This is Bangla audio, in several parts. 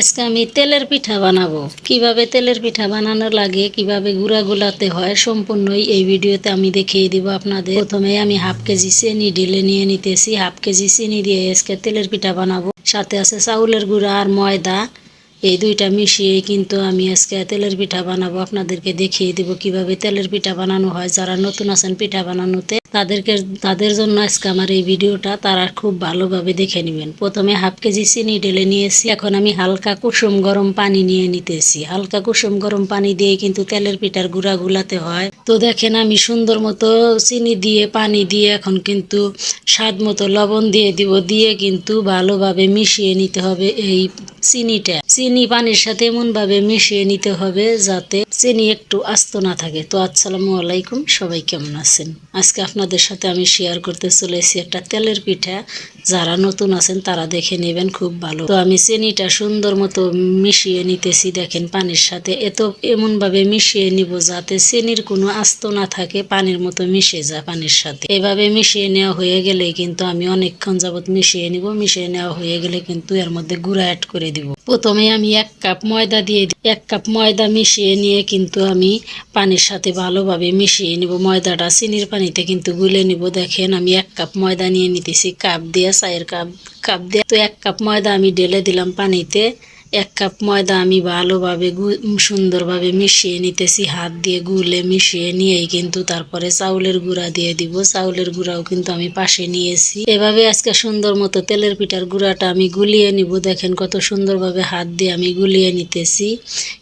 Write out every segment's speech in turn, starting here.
আজকে আমি তেলের পিঠা বানাবো। কীভাবে তেলের পিঠা বানানো লাগে, কীভাবে গুঁড়া গুলাতে হয়, সম্পূর্ণই এই ভিডিওতে আমি দেখিয়ে দিব আপনাদের। প্রথমে আমি হাফ কেজি চিনি ঢেলে নিয়ে নিতেছি। হাফ কেজি চিনি দিয়ে আজকে তেলের পিঠা বানাবো। সাথে আছে চাউলের গুঁড়া আর ময়দা। এই দুইটা মিশিয়ে কিন্তু আমি আজকে তেলের পিঠা বানাবো। আপনাদেরকে দেখিয়ে দিব কীভাবে তেলের পিঠা বানানো হয়। যারা নতুন আছেন পিঠা বানানোতে তাদেরকে, তাদের জন্য আজকে আমার এই ভিডিওটা তারা খুব ভালোভাবে দেখে নেবেন। প্রথমে হাফ কেজি চিনি ঢেলে নিয়েছি, এখন আমি হালকা কুসুম গরম পানি নিয়ে নিতেছি। হালকা কুসুম গরম পানি দিয়ে কিন্তু তেলের পিঠার গুঁড়া গুলাতে হয়। তো দেখেন আমি সুন্দর মতো চিনি দিয়ে, পানি দিয়ে এখন কিন্তু স্বাদ মতো লবণ দিয়ে দিব, দিয়ে কিন্তু ভালোভাবে মিশিয়ে নিতে হবে এই চিনিটা। চিনি পানির সাথে এমন ভাবে মিশিয়ে নিতে হবে যাতে চিনি একটু আস্ত না থাকে। তো আসসালামু আলাইকুম, সবাই কেমন আছেন? আজকে আপনাদের সাথে আমি শেয়ার করতে চলেছি একটা তেলের পিঠা। যারা নতুন আছেন, তারা দেখে নেবেন খুব ভালো। তো আমি চিনিটা সুন্দর মতো মিশিয়ে নিতেছি, দেখেন পানির সাথে। এত এমন ভাবে মিশিয়ে নিব যাতে চিনির কোনো আস্ত না থাকে, পানির মতো মিশে যায় পানির সাথে। এভাবে মিশিয়ে নেওয়া হয়ে গেলে কিন্তু আমি অনেকক্ষণ যাবত মিশিয়ে নিব। মিশিয়ে নেওয়া হয়ে গেলে কিন্তু এর মধ্যে গুঁড়া অ্যাড করে দিব। প্রথমে আমি এক কাপ ময়দা দিয়ে এক কাপ ময়দা মিশিয়ে নিয়ে কিন্তু আমি পানির সাথে ভালোভাবে মিশিয়ে নিব। ময়দাটা চিনির পানিতে কিন্তু গুলে নিব। দেখেন আমি এক কাপ ময়দা নিয়ে নিতেছি। কাপ দিয়ে চায়ের কাপ কাপ দিয়ে তো এক কাপ ময়দা আমি ঢেলে দিলাম পানিতে এক কাপ ময়দা আমি ভালোভাবে সুন্দরভাবে মিশিয়ে নিতেছি, হাত দিয়ে গুলে মিশিয়ে নিয়েই কিন্তু তারপরে চাউলের গুঁড়া দিয়ে দিব। চাউলের গুঁড়াও কিন্তু আমি পাশে নিয়েছি। এভাবে আজকে সুন্দর মতো তেলের পিঠার গুঁড়াটা আমি গুলিয়ে নিব। দেখেন কত সুন্দরভাবে হাত দিয়ে আমি গুলিয়ে নিতেছি।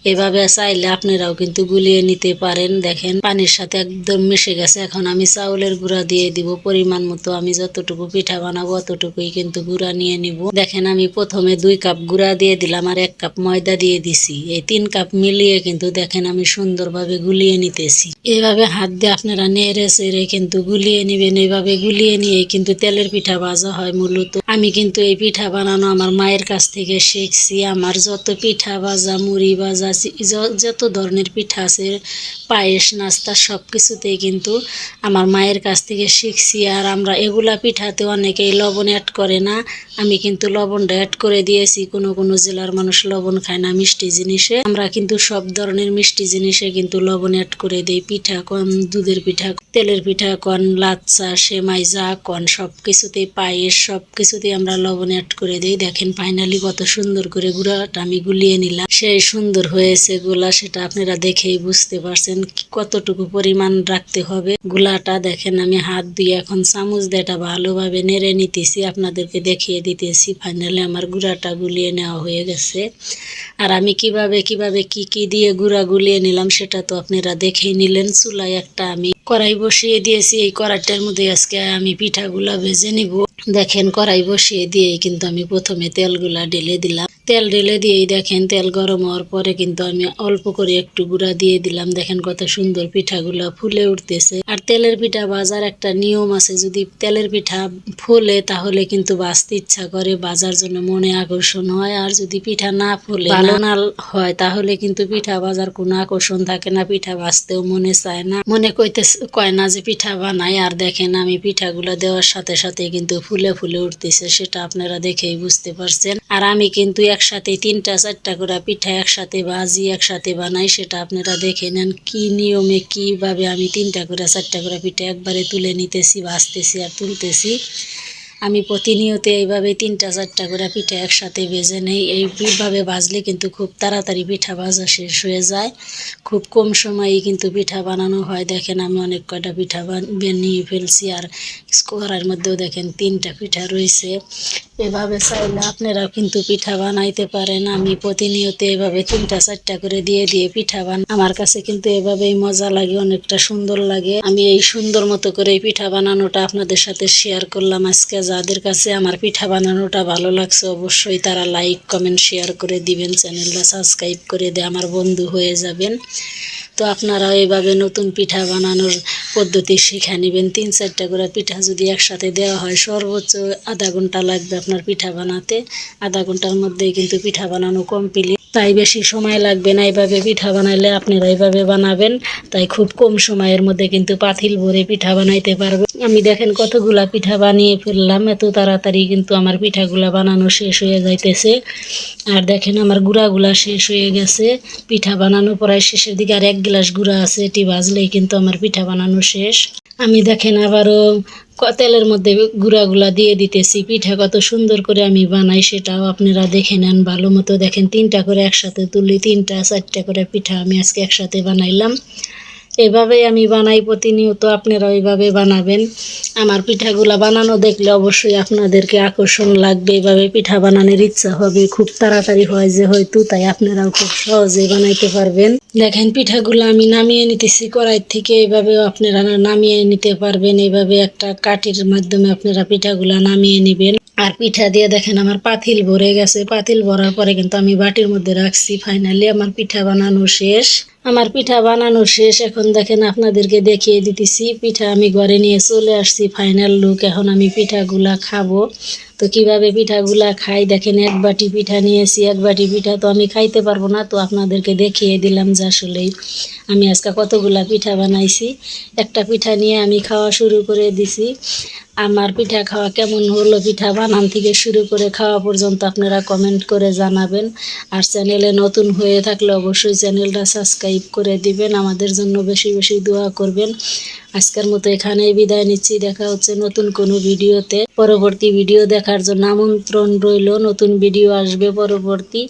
এভাবে চাইলে আপনারাও কিন্তু গুলিয়ে নিতে পারেন। দেখেন পানির সাথে একদম মিশে গেছে। এখন আমি চাউলের গুঁড়া দিয়ে দিব। পরিমাণ মতো আমি যতটুকু পিঠা বানাবো, অতটুকুই কিন্তু গুঁড়া নিয়ে নিব। দেখেন আমি প্রথমে দুই কাপ গুঁড়া দিয়ে দিলাম। আর এক কাপ ময়দা দিয়ে দিছি। এই তিন কাপ মিলিয়ে কিন্তু দেখেন আমি সুন্দরভাবে গুলিয়ে নিতেছি। এইভাবে হাত দিয়ে আপনারা নেড়ে চেড়ে কিন্তু গুলিয়ে নিবেন। এইভাবে গুলিয়ে নিয়ে কিন্তু তেলের পিঠা ভাজা হয় মূলত। আমি কিন্তু এই পিঠা বানানো আমার মায়ের কাছ থেকে শিখছি। আমার যত পিঠা ভাজা, মুড়ি ভাজা যত ধরনের পিঠা আছে, পায়েস, নাস্তা সব কিছুতেই কিন্তু আমার মায়ের কাছ থেকে শিখছি। আর আমরা এগুলা পিঠাতে অনেকেই লবণ অ্যাড করে না। আমি কিন্তু লবণটা অ্যাড করে দিয়েছি কোনো কোনো জেলার মানুষ লবণ খায় না, মিষ্টি জিনিসে। আমরা কিন্তু সব ধরনের মিষ্টি জিনিসে কিন্তু লবণ অ্যাড করে দিই। পিঠা কন, দুধের পিঠা তেলের পিঠা কন, লাচ্চা, সেমাই, যা কন, সব কিছুতেই পায়েস, সব কিছুতেই আমরা লবণ অ্যাড করে দিই। দেখেন ফাইনালি কত সুন্দর করে গুঁড়াটা আমি গুলিয়ে নিলাম। সেই সুন্দর হয়েছে গুলা, সেটা আপনারা দেখেই বুঝতে পারছেন কতটুকু পরিমাণ রাখতে হবে। গুলাটা দেখেন আমি হাত দিয়ে এখন চামচ দিয়ে এটা ভালোভাবে নেড়ে নিতেছি। আপনাদেরকে দেখিয়ে দিতেছি ফাইনালি আমার গুঁড়াটা গুলিয়ে নেওয়া হয়ে গেছে। আর আমি কীভাবে কীভাবে কি কি দিয়ে গুঁড়া গুলিয়ে নিলাম সেটা তো আপনারা দেখেই নিলেন। চুলায় একটা আমি কড়াই বসিয়ে দিয়েছি। এই কড়াইটার মধ্যে আজকে আমি পিঠাগুলা ভেজে নিব। দেখেন কড়াই বসিয়ে দিয়েই কিন্তু আমি প্রথমে তেলগুলা ঢেলে দিলাম। তেল ঢেলে দিয়েই দেখেন তেল গরম হওয়ার পরে কিন্তু আমি অল্প করে একটু গুঁড়া দিয়ে দিলাম। দেখেন কত সুন্দর পিঠাগুলা ফুলে উঠতেছে। আর তেলের পিঠা বাজার একটা নিয়ম আছে যদি তেলের পিঠা ফুলে তাহলে কিন্তু বাঁচতে ইচ্ছা করে বাজার জন্য মনে আকর্ষণ হয়। আর যদি পিঠা না ফুলে ভালো। না হয় তাহলে কিন্তু পিঠা বাজার কোনো আকর্ষণ থাকে না পিঠা বাঁচতেও মনে চায় না। মনে কইতে কয় না যে পিঠা বানাই। আর দেখেন আমি পিঠাগুলো দেওয়ার সাথে সাথে কিন্তু ফুলে ফুলে উঠতেছে, সেটা আপনারা দেখেই বুঝতে পারছেন। আর আমি কিন্তু একসাথে তিনটা, চারটা করে পিঠা একসাথে ভাজি, একসাথে বানাই, সেটা আপনারা দেখে নেন কি নিয়মে, কীভাবে আমি তিনটা করে, চারটা করে পিঠা একবারে তুলে নিতেছি, ভাজতেছি আর তুলতেছি। আমি প্রতিনিয়ত এইভাবে তিনটা, চারটা করে পিঠা একসাথে ভেজে নেই। এইভাবে ভাজলে কিন্তু খুব তাড়াতাড়ি পিঠা ভাজা শেষ হয়ে যায়। খুব কম সময়েই কিন্তু পিঠা বানানো হয়। দেখেন আমি অনেক কয়টা পিঠা বানিয়ে ফেলছি আর স্কোয়ারের মধ্যেও দেখেন তিনটা পিঠা রয়েছে। এভাবে চাইলে আপনারা কিন্তু পিঠা বানাইতে পারেন। আমি প্রতিনিয়ত এভাবে তিনটা, চারটা করে দিয়ে দিয়ে পিঠা বান আমার কাছে কিন্তু এভাবেই মজা লাগে, অনেকটা সুন্দর লাগে। আমি এই সুন্দর মতো করে এই পিঠা বানানোটা আপনাদের সাথে শেয়ার করলাম আজকে। যাদের কাছে আমার পিঠা বানানোটা ভালো লাগছে, অবশ্যই তারা লাইক কমেন্ট শেয়ার করে দিবেন। চ্যানেলটা সাবস্ক্রাইব করে দিয়ে আমার বন্ধু হয়ে যাবেন। তো আপনারা এইভাবে নতুন পিঠা বানানোর পদ্ধতি শিখে নেবেন। তিন চারটা করে পিঠা যদি একসাথে দেওয়া হয়, সর্বোচ্চ আধা ঘণ্টা লাগবে আপনার পিঠা বানাতে। আধা ঘণ্টার মধ্যেই কিন্তু পিঠা বানানো কমপ্লিট তাই বেশি সময় লাগবে না এইভাবে পিঠা বানাইলে, আপনারা এইভাবে বানাবেন। তাই খুব কম সময়ের মধ্যে কিন্তু পাতিল ভরে পিঠা বানাইতে পারবে আমি দেখেন কতগুলা পিঠা বানিয়ে ফেললাম, এত তাড়াতাড়ি কিন্তু আমার পিঠাগুলা বানানো শেষ হয়ে যাইতেছে। আর দেখেন আমার গুঁড়াগুলা শেষ হয়ে গেছে। পিঠা বানানো প্রায় শেষের দিকে আর এক গ্লাস গুঁড়া আছে এটি ভাজলেই কিন্তু আমার পিঠা বানানো শেষ। আমি দেখেন আবারও তেলের মধ্যে গুঁড়াগুলা দিয়ে দিতেছি। পিঠা কত সুন্দর করে আমি বানাই, সেটাও আপনারা দেখে নেন। ভালো মতো দেখেন, তিনটা করে একসাথে তুলি, তিনটা, চারটা করে পিঠা আমি আজকে একসাথে বানাইলাম। এভাবেই আমি বানাই প্রতিনিয়ত, আপনারা ওইভাবে বানাবেন। আমার পিঠাগুলা বানানো দেখলে অবশ্যই আপনাদেরকে আকর্ষণ লাগবে। এভাবে পিঠা বানানোর ইচ্ছা হবে, খুব তাড়াতাড়ি হয় যে হয়তো, তাই আপনারাও খুব সহজে বানাইতে পারবেন। দেখেন পিঠাগুলো আমি নামিয়ে নিতেছি, কড়াই থেকে এইভাবেও আপনারা নামিয়ে নিতে পারবেন। এইভাবে একটা কাঠির মাধ্যমে আপনারা পিঠাগুলা নামিয়ে নেবেন। আর পিঠা দিয়ে দেখেন আমার পাতিল ভরে গেছে। পাতিল ভরার পরে কিন্তু আমি বাটির মধ্যে রাখছি। ফাইনালি আমার পিঠা বানানো শেষ। আমার পিঠা বানানো শেষ, এখন দেখেন আপনাদেরকে দেখিয়ে দিতেছি। পিঠা আমি ঘরে নিয়ে চলে আসছি ফাইনাল লুক এখন আমি পিঠাগুলা খাব। তো কীভাবে পিঠাগুলা খাই, দেখেন এক বাটি পিঠা নিয়েছি, এক বাটি পিঠা তো আমি খাইতে পারব না, তো আপনাদেরকে দেখিয়ে দিলাম যে আসলেই আমি আজকে কতগুলা পিঠা বানাইছি। একটা পিঠা নিয়ে আমি খাওয়া শুরু করে দিছি। আমার পিঠা খাওয়া কেমন হলো, পিঠা বানান থেকে শুরু করে খাওয়া পর্যন্ত আপনারা কমেন্ট করে জানাবেন। আর চ্যানেলে নতুন হয়ে থাকলে অবশ্যই চ্যানেলটা সাবস্ক্রাইব করে দিবেন। আমাদের জন্য বেশি বেশি দোয়া করবেন। আজকের মতো এখানেই বিদায় নিচ্ছি। দেখা হচ্ছে নতুন কোনো ভিডিওতে। পরবর্তী ভিডিও দেখার জন্য আমন্ত্রণ রইল। নতুন ভিডিও আসবে পরবর্তী।